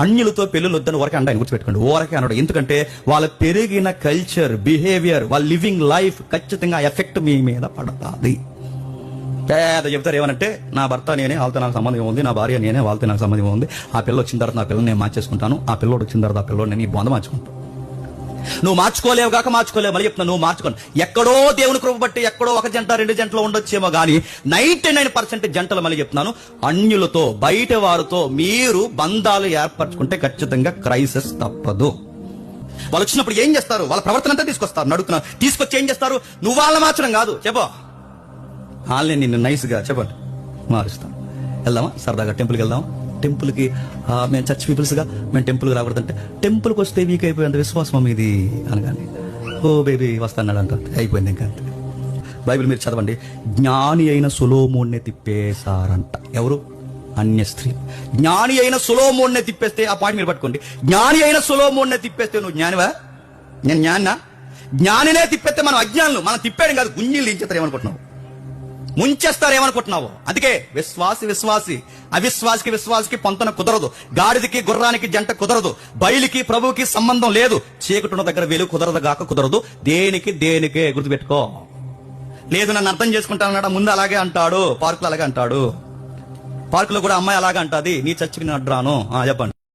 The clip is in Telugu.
అన్యులతో పెళ్ళిళ్ళు వద్దని ఊరకే అండి ఆయన గుర్తుపెట్టుకోండి. ఊరకే అన్నాడు ఎందుకంటే వాళ్ళ పెరిగిన కల్చర్ బిహేవియర్ వాళ్ళ లివింగ్ లైఫ్ ఖచ్చితంగా ఎఫెక్ట్ మీ మీద పడతాది. పేద చెప్తారు ఏమనంటే నా భర్త నేనే వాళ్ళతో నాకు సంబంధం ఉంది నా భార్య నేనే వాళ్ళతో నాకు సంబంధం ఉంది ఆ పిల్ల వచ్చిన తర్వాత నా పిల్లని నేను మార్చేసుకుంటాను. ఆ పిల్లోడు వచ్చిన తర్వాత ఆ పిల్లోడు నేను ఈ బొంద మార్చుకుంటాను. నువ్వు మార్చుకోలేవు కాక మార్చుకోలేవు మళ్ళీ చెప్తున్నా నువ్వు మార్చుకోను. ఎక్కడో దేవుని కృప బట్టి ఎక్కడో ఒక జంట రెండు జంటలు ఉండొచ్చేమో కానీ నైన్టీ నైన్ పర్సెంట్ జంటలు మళ్ళీ చెప్తున్నాను అన్యులతో బయట వారితో మీరు బంధాలు ఏర్పరచుకుంటే ఖచ్చితంగా క్రైసిస్ తప్పదు. వాళ్ళు వచ్చినప్పుడు ఏం చేస్తారు? వాళ్ళ ప్రవర్తన అంతా తీసుకొస్తారు నడుతున్నారు తీసుకొచ్చి ఏం చేస్తారు? నువ్వు వాళ్ళని మార్చడం కాదు చెప్పో. వాళ్ళని నిన్ను నైస్గా చెప్పండి. మారుస్తాను. వెళ్దామా? సరదాగా టెంపుల్కి వెళ్దామా? టెంపుల్కి మేము చర్చ్ పీపుల్స్గా మేము టెంపుల్కి రాకూడదంటే టెంపుల్కి వస్తే వీక్ అయిపోయేంత విశ్వాసం ఇది అనగానే. ఓ బేబీ వస్తాన్నాడు అంట అయిపోయింది ఇంకా అంతే. బైబిల్ మీరు చదవండి. జ్ఞాని అయిన సులోమోన్నే తిప్పేశారంట. ఎవరు? అన్య స్త్రీ. జ్ఞాని అయిన సులోమోన్నే తిప్పేస్తే ఆ పాయింట్ మీరు పట్టుకోండి. జ్ఞాని అయిన సులోమోన్నే తిప్పేస్తే నువ్వు జ్ఞానివా? నేను జ్ఞానా జ్ఞానినే తిప్పేస్తే మనం అజ్ఞానులు. మనం తిప్పాడు కాదు గుంజీలు ఏం ఏమనుకుంటున్నావు? ముంచేస్తారేమనుకుంటున్నావు? అందుకే విశ్వాసి విశ్వాసి అవిశ్వాసికి విశ్వాసికి పొంతన కుదరదు. గాడిదకి గుర్రానికి జంట కుదరదు. బయలుకి ప్రభుకి సంబంధం లేదు. చీకటి ఉన్న దగ్గర వెలుగు కుదరదు గాక కుదరదు. దేనికి దేనికే గుర్తుపెట్టుకో. లేదు నన్ను అర్థం చేసుకుంటానన్నాడు? ముందు అలాగే అంటాడు. పార్కులు అలాగే అంటాడు. పార్కులో కూడా అమ్మాయి అలాగే అంటాది. నీ చచ్చికి నడ్రాను ఆ, చెప్పండి.